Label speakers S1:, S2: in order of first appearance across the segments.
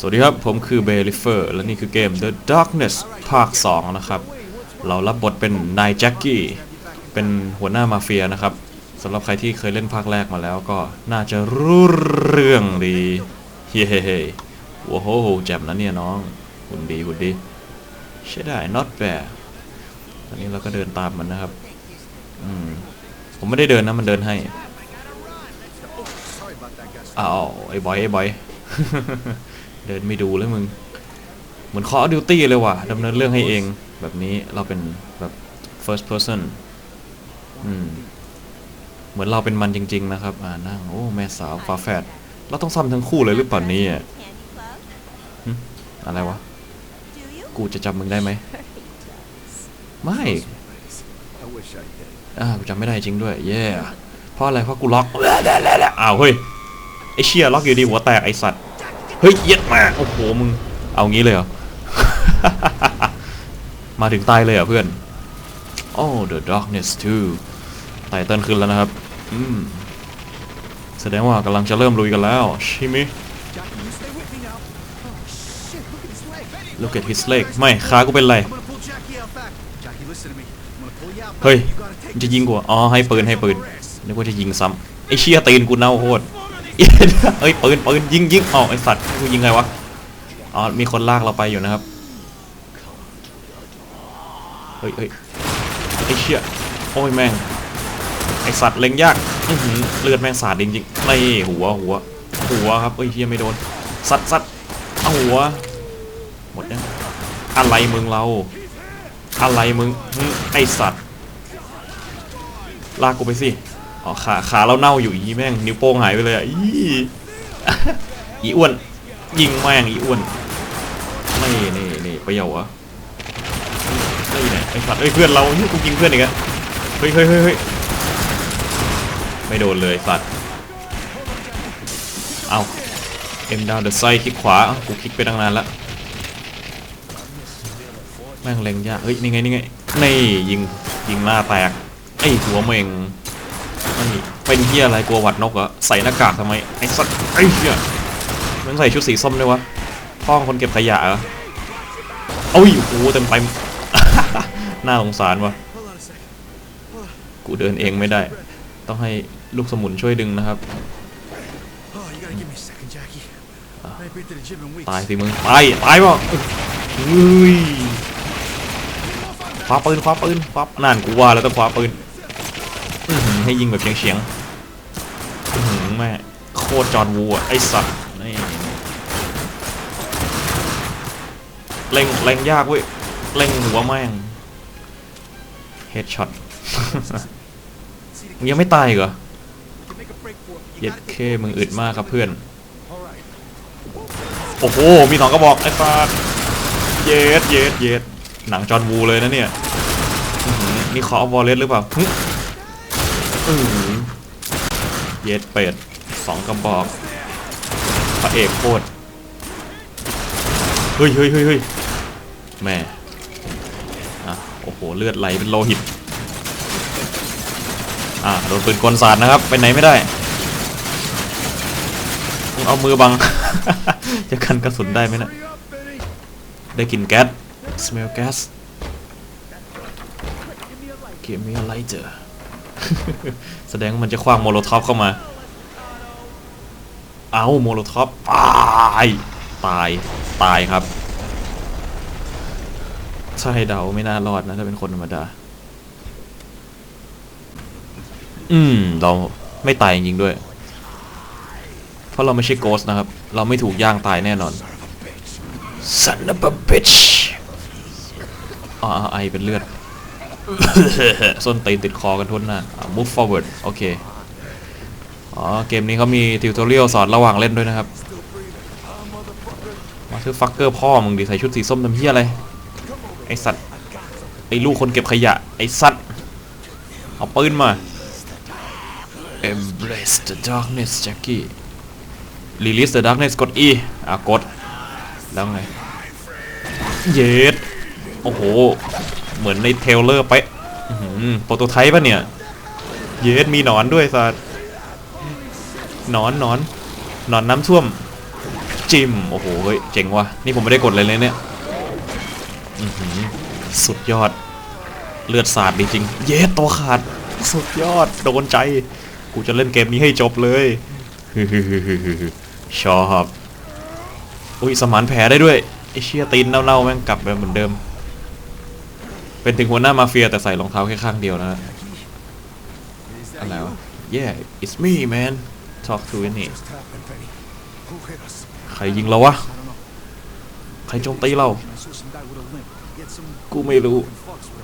S1: สวัสดีครับ ผมคือเบลิเฟอร์และนี่คือเกม The Darkness ภาค 2 นะครับ เรารับบทเป็นนายแจ็คกี้เป็นหัวหน้ามาเฟียนะครับสำหรับใครที่เคยเล่นภาคแรกมาแล้วก็น่าจะรู้เรื่องดีเฮ้เฮ้เฮ้โอ้โหแจ่มนะเนี่ยน้องหุ่นดีหุ่นดี ใช่ได้ not bad ตอนนี้เราก็เดินตามมันนะครับอืมผมไม่ได้เดินนะมันเดินให้อ้าวไอ้บอยไอ้บอย เดินไม่ดูเลยมึง เหมือน Call of Duty เลยว่ะดำเนินเรื่องให้เอง แบบนี้เราเป็นแบบ first person อืม เหมือนเราเป็นมันจริง ๆ นะครับ อ่านั่งโอ้ แม่สาวฟ้าแฝดเราต้องซ้ำทั้งคู่เลยหรือเปล่านี่ย
S2: Candy Club?
S1: อะไรวะ กูจะจำมึงได้ไหม ไม่อ่ากูจำไม่ได้จริงด้วย เย่เพราะอะไรเพราะกูล็อกอ้าวเฮ้ยไอเชี่ยล็อกอยู่ดีหัวแตกไอสัตว์ เฮ้ยเย็ดมากโอ้โหมึงเอางี้เลยเหรอ มาถึงตายเลยเหรอเพื่อน โอ้ the darkness too ไตเติ้ลขึ้นแล้วนะครับ อืม แสดงว่ากำลังจะเริ่มลุยกันแล้วใช่ไหม
S3: Jackie, you stay with me now. Oh, shit, look at his leg.
S1: look at his leg ไม่ขากูเป็นไร
S3: I'm gonna pull Jackie out back. Jackie, listen to me. I'm gonna pull you out back.
S1: เฮ้ย
S3: You gotta take
S1: มันจะยิงกูเหรออ๋อให้ปืนให้ปืน
S3: Our ass.
S1: นึกว่าจะยิงซ้ำไอเชี่ยตีนกูเน่าโคตร เอ้ยปืนปืนยิงยิงอ๋อไอสัตว์กูยิงไงวะอ๋อมีคนลากเราไปอยู่นะครับเฮ้ยเฮ้ยไอเชี่ยโอ้ยแม่งไอสัตว์เล็งยากอือหือเลือดแม่งสาดจริงๆนี่หัวหัวหัวครับเอ้ยเชี่ยไม่โดนสัตว์สัตว์เอาหัวหมดยังอะไรมึงเรา อะไรมึงไอสัตว์ลากกูไปสิ อ๋อขาขาเราเน่าอยู่อีแม่งนิ้วโป้งหายไปเลยอะอีอีอ้วน ยิงแม่งอีอ้วนนี่นี่นี่เปรี้ยวเหรอะนี่เนี่ยไอ้สัตว์เอ้เพื่อนเราเฮ้ยกูยิงเพื่อนอีกอะเฮ้ยเฮ้ยเฮ้ยเฮ้ยไม่โดนเลยสัตว์เอาเอ็มดาวเดอะไซคลิกขวากูคลิกไปตั้งนานล้วแม่งเลงยากเฮ้ยนี่ไงนี่ไงนี่ยิงยิงหน้าแตกไอ้หัวเมง นี่เป็นเฮียอะไรกลัวหวัดนกเหรอใส่หน้ากากทำไมไอ้สัตว์ไอ้เฮียมันใส่ชุดสีส้มด้วยวะพ่อคนเก็บขยะเหรอเอ้ยโอ้โหเต็มไปน่าสงสารวะ
S3: Hold on a second.
S1: กูเดินเองไม่ได้ ต้องให้ลูกสมุนช่วยดึงนะครับ
S3: Oh, you gotta give me a second, Jackie. I ain't been to the gym in weeks.
S1: ตายสิมึงตายตายป่ะเฮ้ยคว้าปืนคว้าปืนคว้านั่นกูว่าแล้วต้องคว้าปืนอื้อหือ ให้ยิงแบบเฉียงๆอื้อหือแม่โคตรจอนวูอะไอสัตว์นี่เล็งเล็งยากเว้ยเล็งหัวแม่งเฮดช็อตมึงยังไม่ตายอีกเหรอเย็ดเคมึงอึดมากครับเพื่อน โอ้โห มีสองกระบอกไอ้ฟาดเย็ดเย็ดเย็ดหนังจอห์นวูเลยนะเนี่ยอื้อหือนี่คอวอลเลสหรือเปล่า อื้อหือเย็ดเป็ดสองกระบอกพระเอกโคตรเฮ้ยเฮ้ยเฮ้ยเฮ้ยแม่อะโอ้โหเลือดไหลเป็นโลหิตอะโดนปืนกลสาดนะครับไปไหนไม่ได้มึงเอามือบัง จะกันกระสุนได้ไหมนะได้กลิ่นแก๊ส smell gas give me a lighter แสดงว่ามันจะคว้างโมโลท็อปเข้ามา เอาโมโลท็อปตายตายตายครับใช่เดาไม่น่ารอดนะ ถ้าเป็นคนธรรมดา อืม เราไม่ตายจริงด้วย เพราะเราไม่ใช่โกสนะครับ เราไม่ถูกย่างตายแน่นอน Son of a bitch อ๋อไอเป็นเลือด ส้นตีนติดคอกันทุนน่ะ move forward โอเค อ๋อ เกมนี้เขามีทิวทอเรียลสอนระหว่างเล่นด้วยนะครับ มาคือฟักเกอร์พ่อมึงดิใส่ชุดสีส้มทำเฮียอะไร ไอสัตว์ ไอลูกคนเก็บขยะ ไอสัตว์ เอาปืนมา embrace the darkness Jackie release the darkness กด E อะกด แล้วไง เยสโอ้โห เหมือนในเทลเลอร์ไปะโปรโตไทป์ปะเนี่ย เยสมีหนอนด้วยสัตว์หนอนหนอนหนอนน้ำท่วม จิม โอ้โห เฮ้ย เจ๋งว่ะ นี่ผมไม่ได้กดเลยเลยเนี่ยสุดยอด เลือดสาดจริง เย้ตัวขาด สุดยอด โดนใจ กูจะเล่นเกมนี้ให้จบเลย ชอบ อุ้ยสมานแผลได้ด้วยไอเชี่ยตีนเน่าๆแม่งกลับไปเหมือนเดิม เป็นถึงหัวหน้ามาเฟียแต่ใส่รองเท้าแค่ข้างเดียวนะอะไรวะ Yeah it's me man talk to any ใครยิงเราวะ ใครโจมตีเรา กูไม่รู้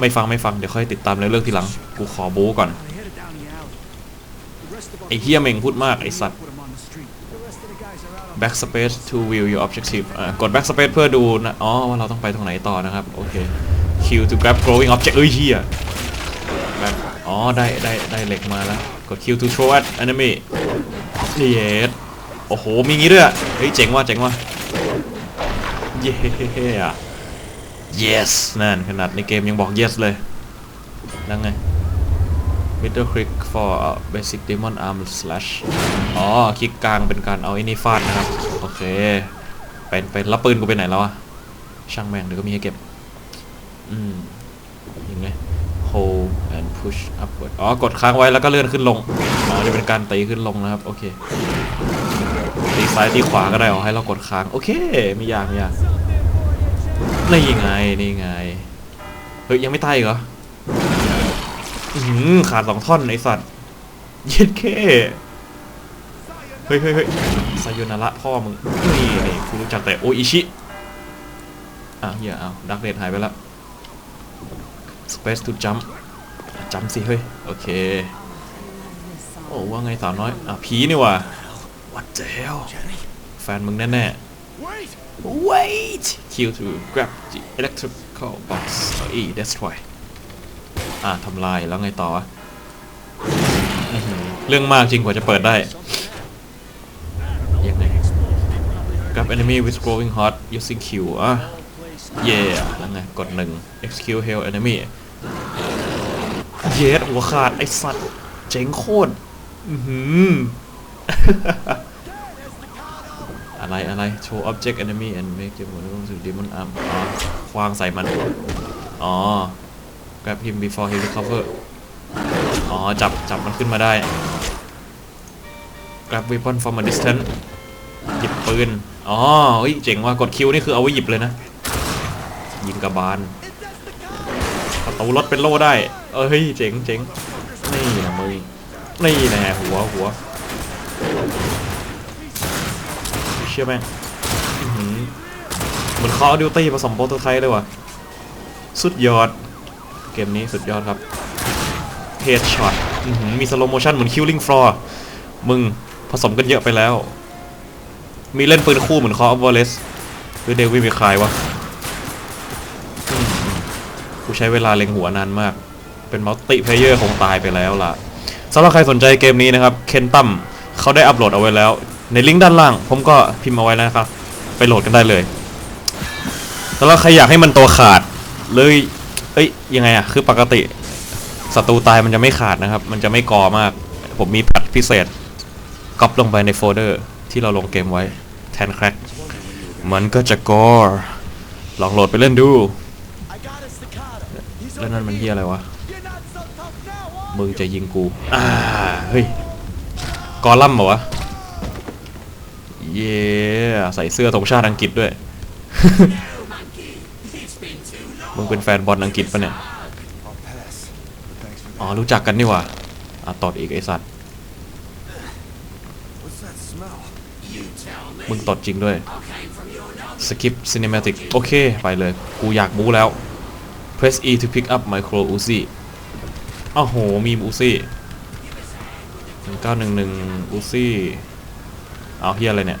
S1: ไม่ฟังไม่ฟัง เดี๋ยวค่อยติดตามในเรื่องทีหลัง กูขอโบก่อน ไอ้เฮียเม่งพูดมากไอ้สัตว์ backspace to view your objective กด backspace เพื่อดูนะ อ๋อ ว่าเราต้องไปตรงไหนต่อนะครับ โอเค Q to grab growing object เอ้ยเฮีย Back อ๋อ ได้ได้ได้เหล็กมาแล้ว กด Q to throw at enemy นี่เยสโอ้โห มีงี้ด้วยเฮ้ย เจ๋งว่ะเจ๋งว่ะเย้ yes นั่นขนาดในเกมยังบอก yes เลย แล้วไง middle click for a basic demon arm slash อ๋อ คลิกกลางเป็นการเอาไอ้นี่ฟาดนะครับ โอเคเป็นเป็นแล้วปืนกูไปไหนแล้วอะช่างแม่งเดี๋ยวก็มีให้เก็บ อืมยังไง hold and push upward อ๋อ กดค้างไว้แล้วก็เลื่อนขึ้นลง อ๋อนี่เป็นการตีขึ้นลงนะครับ โอเค ตีซ้ายตีขวาก็ได้อ๋อให้เรากดค้าง โอเค ไม่ยากไม่ยากนี่ไง นี่ไง เฮ้ย ยังไม่ตายเหรออื้อหือขาดสองท่อนไอสัตว์เย็ดเคเฮ้ยเฮ้ยเฮ้ยไซโยนาระพ่อมึง นี่นี่กูรู้จักแต่โออิชิอ้าวเฮียอ้าดักเดดหายไปแล้ว space to jump จัมสิเฮ้ย โอเค โอ้ว่าไงสาวน้อย อะผีนี่ว่ะ what the hell
S3: Jenny.
S1: แฟนมึงแน่
S3: Wait!
S1: ๆ wait Q to grab the electrical box อ๋ออี destroy อะทำลายแล้วไงต่อวะอื้อหือเรื่องมากจริงกว่าจะเปิดได้ ยังไง grab enemy with glowing heart using Q อะ yeah แล้วไงกดหนึ่ง execute heal enemy เย็ดหัวขาด ไอสัตว์ เจ๋งโคตรอือหืออะไรอะไร show object enemy and make them vulnerable to demon arm อ๋อควางใส่มัน อ๋อ grab him before he recover อ๋อ จับ จับมันขึ้นมาได้ grab weapon from a distance หยิบปืน อ๋อเฮ้ย เจ๋งว่ะ กดคิวนี่คือเอาไว้หยิบเลยนะ ยิงกระบาลประตูรถเป็นโล่ได้ เอ้ยเจ๋งเจ๋งนี่นะมึงนี่น่หัวหัวเชื่อแม่งอื้อหือเหมือน Call of Duty ผสมโปรโตไทป์เลยว่ะ สุดยอด เกมนี้สุดยอดครับ Headshot อื้อหือมี slow motion เหมือน Killing Floor มึงผสมกันเยอะไปแล้ว มีเล่นปืนคู่เหมือน Call of Wallace หรือเดวิดมีคายวะ กูใช้เวลาเล็งหัวนานมาก เป็นมัลติเพลเยอร์คงตายไปแล้วล่ะสำหรับใครสนใจเกมนี้นะครับเคนตัมเขาได้อัปโหลดเอาไว้แล้ว ในลิงก์ด้านล่าง ผมก็พิมพ์เอาไว้แล้วนะครับ ไปโหลดกันได้เลยสำหรับใครอยากให้มันตัวขาดเลยเอ้ยยังไงอะคือปกติศัตรูตายมันจะไม่ขาดนะครับ มันจะไม่กอมาก ผมมีแพทพิเศษก๊อปลงไปในโฟลเดอร์ที่เราลงเกมไว้แทนแคร็กมันก็จะกอลองโหลดไปเล่นดู แล้วนั่นมันเฮียอะไรวะ
S3: You're not so tough now, are
S1: มึงจะยิงกู อ่า เฮ้ย กอลัมน์เหรอวะ เย้ใส่เสื้อธงชาติอังกฤษด้วย มึงเป็นแฟนบอลอังกฤษปะเนี่ย
S3: I'll pass. Thanks for
S1: อ๋อ รู้จักกันนี่หว่าอะตอดอีกไอสัตว์
S3: What's that smell?
S1: มึงตอดจริงด้วยสกิปซินิมาติกโอเค ไปเลย กูอยากบูแล้ว press E to pick up micro Uzi อ้าวโห มีม Uzi 1911 Uzi เอาเฮียอะไรเนี่ย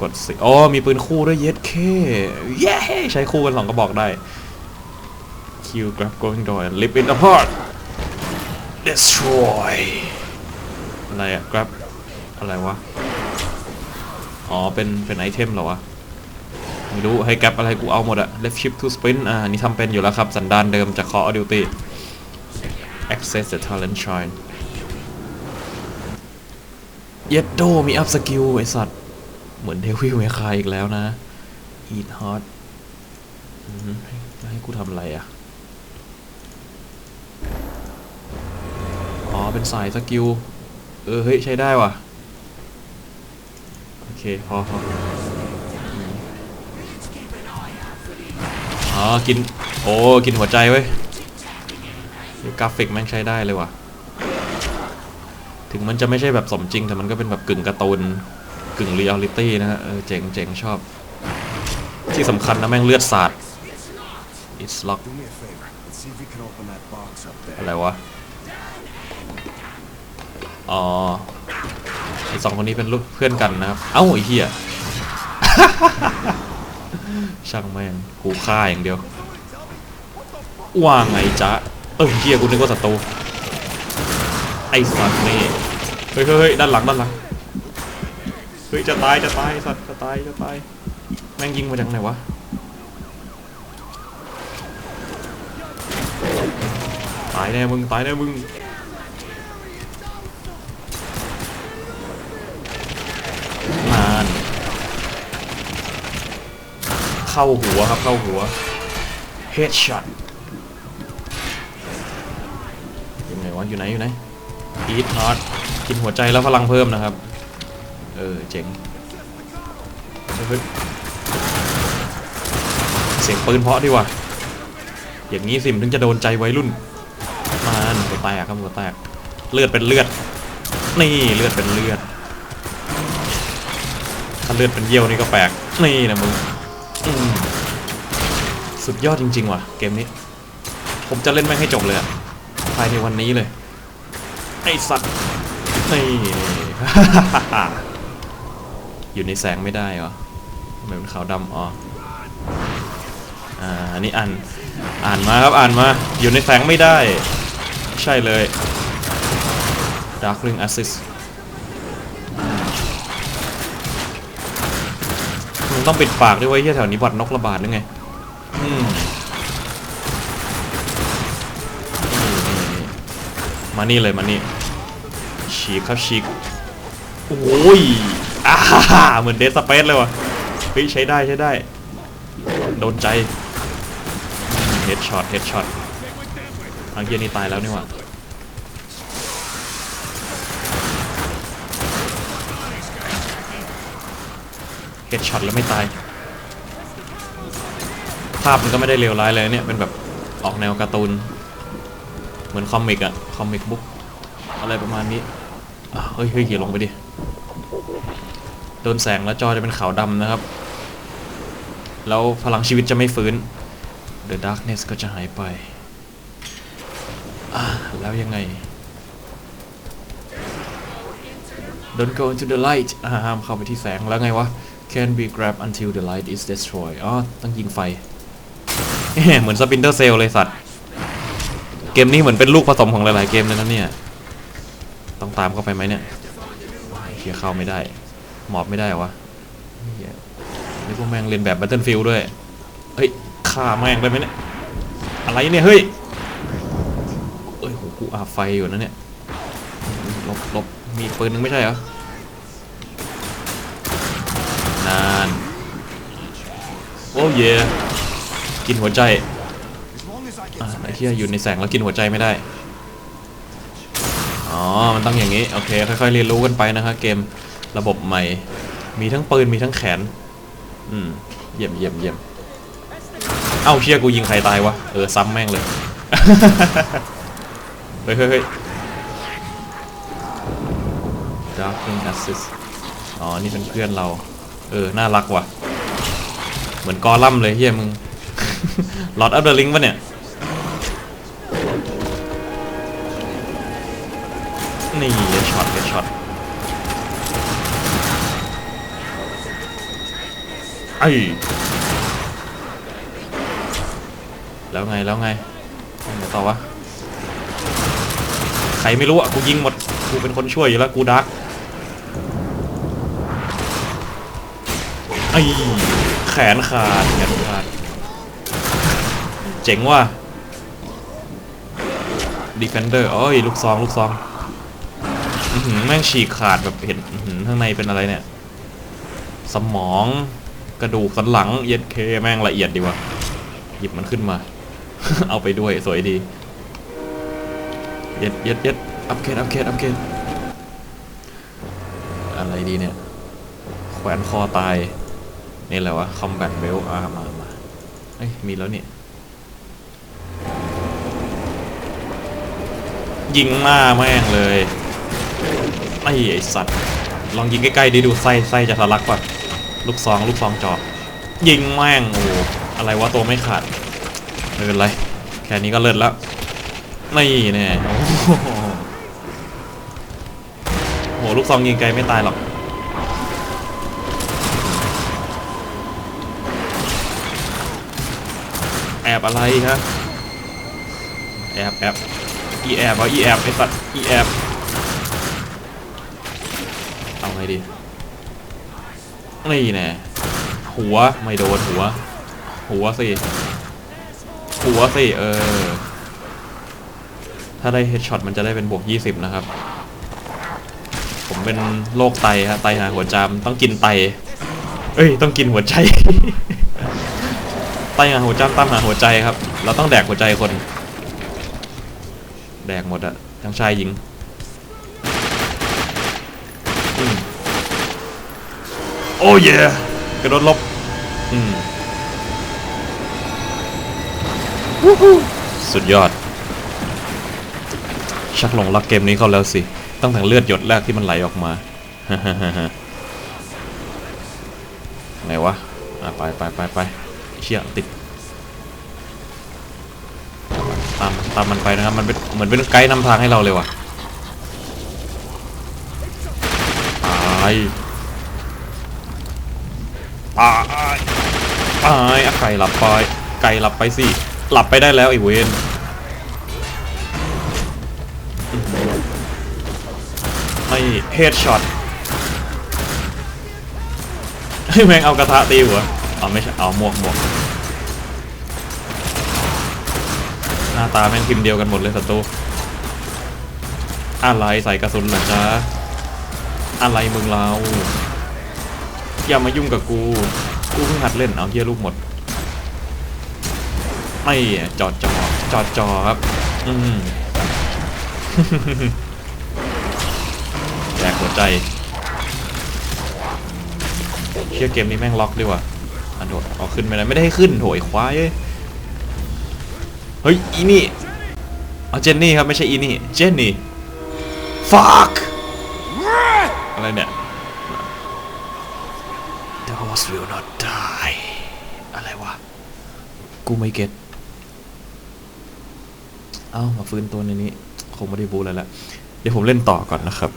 S1: กดสิอ๋อ มีปืนคู่ด้วยเย็ดเคเย้ใช้คู่กันสองกระบอกได้ Q grab going door and rip it apart destroy อะไรอะ grab อะไรวะ อ๋อ เป็น เป็นไอเทมเหรอวะ ไม่รู้ให้แกร็บอะไรกูเอาหมดอะ left shift to sprint อ่า นี่ทำเป็นอยู่แล้วครับ สันดานเดิมจาก Call of Duty access the talent shrine เย็ดโดมีอัพสกิลไอสัตว์ เหมือนเดวิลเมคายอีกแล้วนะ Eat Hot ให้กูทำอะไรอะอ๋อ เป็นสายสกิล เออ เฮ้ย ใช้ได้ว่ะ โอเค พอพอ อ๋อ กิน โอ้ กินหัวใจเว้ยกราฟิกแม่งใช้ได้เลยว่ะ ถึงมันจะไม่ใช่แบบสมจริง แต่มันก็เป็นแบบกึ่งการ์ตูน กึ่งเรียลลิตี้นะฮะ เออ เจ๋งเจ๋งชอบ ที่สำคัญนะแม่งเลือดสาด It's lock
S4: Do me a favor. Let's see if you can open that box up
S1: อะไรวะ อ๋อไอสองคนนี้เป็นลูกเพื่อนกันนะครับ เอ้าไอ้เหี้ย ช่างแม่งกูฆ่าอย่างเดียวว่าไงจ๊ะเออเหี้ยกูนึกว่าศัตรูไอ้สัตว์นี่เฮ้ยเฮ้ยด้านหลังด้านหลังเฮ้ยจะตายจะตายสัตว์จะตายจะตายแม่งยิงมาจากไหนวะตายแน่มึงตายแน่มึง เข้าหัวครับเข้าหัว headshot ยังไงวะอยู่ไหนอยู่ไหน eat not กินหัวใจแล้วพลังเพิ่มนะครับ เออเจ๋งเฮ้ยเสียงปืนเพราะดีว่ะอย่างนี้สิมนถึงจะโดนใจวัยรุ่นมานหัวแตกครับหัวแตกเลือดเป็นเลือด นี่เลือดเป็นเลือดถ้าเลือดเป็นเยี่ยวนี่ก็แปลกนี่นะมึงอืม สุดยอดจริง ๆ ว่ะ เกมนี้ ผมจะเล่นแม่ให้จบเลยอะภายในวันนี้เลย ไอสัตว์นี่อยู่ในแสงไม่ได้เหรอทำไมเป็นขาวดำอ๋ออ่านนี้อ่านอ่านมาครับอ่านมา อยู่ในแสงไม่ได้ ใช่เลย Darkling Assist มึงต้องปิดปากด้วยไว้เฮียแถวนี้บอดนกระบาดหรือไง อืมมานี่เลยมานี่ฉีกครับฉีกโอ้ยอ่าเหมือนเดสสเปซเลยว่ะเฮ้ยใช้ได้ใช้ได้ โดนใจเฮดช็อตเฮดช็อตอังเกียนี่ตายแล้วนี่หว่าเฮดช็อตแล้วไม่ตาย ภาพมันก็ไม่ได้เลวร้ายเลยเนี่ยเป็นแบบออกแนวการ์ตูน เหมือนคอมิกอะคอมิกบุ๊กอะไรประมาณนี้เฮ้ยเฮ้ยลงไปดิโดนแสงแล้วจอจะเป็นขาวดำนะครับ แล้วพลังชีวิตจะไม่ฟื้น The darkness ก็จะหายไปอะแล้วยังไง Don't go into the light อ่าห้ามเข้าไปที่แสงแล้วไงวะ Can be grabbed until the light is destroyed อ๋อ ต้องยิงไฟ เหมือนสปินเตอร์เซลเลยสัตว์ เกมนี้เหมือนเป็นลูกผสมของหลาย ๆ เกมเลยนะเนี่ย ต้องตามเข้าไปไหมเนี่ยเฮียเข้าไม่ได้ หมอบไม่ได้วะเฮียนี่พวกแม่งเรียนแบบ Battlefield ด้วย เฮ้ยฆ่าแม่งได้ไหมเนี่ย อะไรเนี่ยเฮ้ยเอ้ยโหกูอาไฟอยู่นะเนี่ยลบลบมีปืนนึงไม่ใช่เหรอนาน โอ้เย กินหัวใจ
S4: As long as I get
S1: อะ
S4: some
S1: ไอ้ที่อยู่ในแสงแล้วกินหัวใจไม่ได้อ๋อมันต้องอย่างนี้โอเคค่อยๆเรียนรู้กันไปนะครับเกมระบบใหม่ มีทั้งปืนมีทั้งแขนอืมเยี่ยมเยี่ยมเยี่ยมเอ้าเชี่ยกูยิงใครตายวะเออซ้ำแม่งเลยเฮ้ยเฮ้ยเฮ้ย Darkling Assist อ๋อ นี่เป็นเพื่อนเรา เออ น่ารักว่ะ เหมือนกอลัมเลยเฮียมึง Lord of the Ring ปะเนี่ยนี่เฮดช็อตเฮดช็อตไอแล้วไงแล้วไงต่อวะใครไม่รู้อะกูยิงหมดกูเป็นคนช่วยอยู่แล้วกูดักไอแขนขาดแขนขาด เจ๋งว่ะ Defender โอ้ยลูกซอง ลูกซองอืแม่งฉีกขาดแบบเห็นหข้างในเป็นอะไรเนี่ย สมองกระดูกสันหลังเย็ดเคแม่งละเอียดดีว่ะหยิบมันขึ้นมา เอาไปด้วยสวยดี เย็ดเย็ดเย็ดอัพเกรดอัพเกรดอัพเกรดอะไรดีเนี่ย แขวนคอตาย นี่แหละวะ combat belt อ่ามามาเอ้ยมีแล้วเนี่ย ยิงหน้าแม่งเลยไอ้ไอสัตว์ลองยิงใกล้ๆดิดูไส้ไส้จะทะลักป่ะลูกซองลูกซองจอบยิงแม่งโอ้อะไรวะตัวไม่ขาดไม่เป็นไรแค่นี้ก็เลิศแล้วนี่แน่โอ้โหลูกซองยิงไกลไม่ตายหรอกแอบอะไรฮะแอบแอบ อีแอบวะอีแอบไอสัตว์อีแอบเอาไงดีนี่แน่หัวไม่โดนหัว หัวสิหัวสิเออ ถ้าได้เฮดช็อตมันจะได้เป็นบวก 20 นะครับ ผมเป็นโรคไตฮะไตหาหัวจามต้องกินไต เอ้ย ต้องกินหัวใจ ไตหาหัวจามตั้มหาหัวใจครับ เราต้องแดกหัวใจคน แดกหมดอะทั้งชายหญิงอืมโอ้เย่กระโดดลบอืมสุดยอด ชักหลงรักเกมนี้เขาแล้วสิ ตั้งแต่เลือดหยดแรกที่มันไหลออกมาไหนวะ อะ ไปไปไปไปเชี่ยติด ตามตามมันไปนะครับ มันเป็นเหมือนเป็นไกด์นำทางให้เราเลยว่ะตายตายตายอะไก่หลับไป ไก่หลับไปสิ หลับไปได้แล้วไอ้เวนให้เฮดช็อตให้แม่งเอากระทะตีหัวเอาไม่ใช่ เอาหมวกหมวก ห น้าตาแม่งพิมพ์เดียวกันหมดเลยศัตรูอะไรใส่กระสุนเหรอจ๊ะอะไรมึงเราอย่ามายุ่งกับกู กูเพิ่งหัดเล่นเอาเฮียลูกหมด ไม่จอดจอจอดจอครับ อืมแจกหัวใจเชื่อเกมนี้แม่งล็อกดีว่ะอันโดดเอาขึ้นไม่ได้ไม่ได้ให้ขึ้นโถยควายเอ้ย เฮ้ยอีนี่เอาเจนนี่ครับไม่ใช่อีนี่เจนนี่ fuck อะไรเนี่ย The horse will not die อะไรวะ กูไม่เก็ตเอ้ามาฟื้นตัวในนี้ คงไม่ได้บูอะไรละเดี๋ยวผมเล่นต่อก่อนนะครับ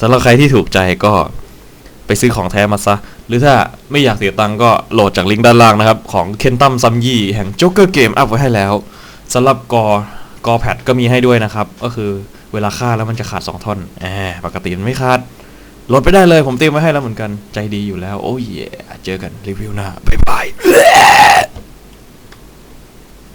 S1: สำหรับใครที่ถูกใจก็ไปซื้อของแท้มาซะ หรือถ้าไม่อยากเสียตังก็โหลดจากลิงก์ด้านล่างนะครับ ของเคนตัมซัมยี่แห่ง Joker Game อัพไว้ให้แล้วสำหรับกอกอแพดก็มีให้ด้วยนะครับ ก็คือเวลาฆ่าแล้วมันจะขาด 2 ท่อนแอบปกติมันไม่ขาดโหลดไปได้เลยผมเตรียมไว้ให้แล้วเหมือนกันใจดีอยู่แล้ว โอ้ยเจอกันรีวิวหน้า บ๊ายบาย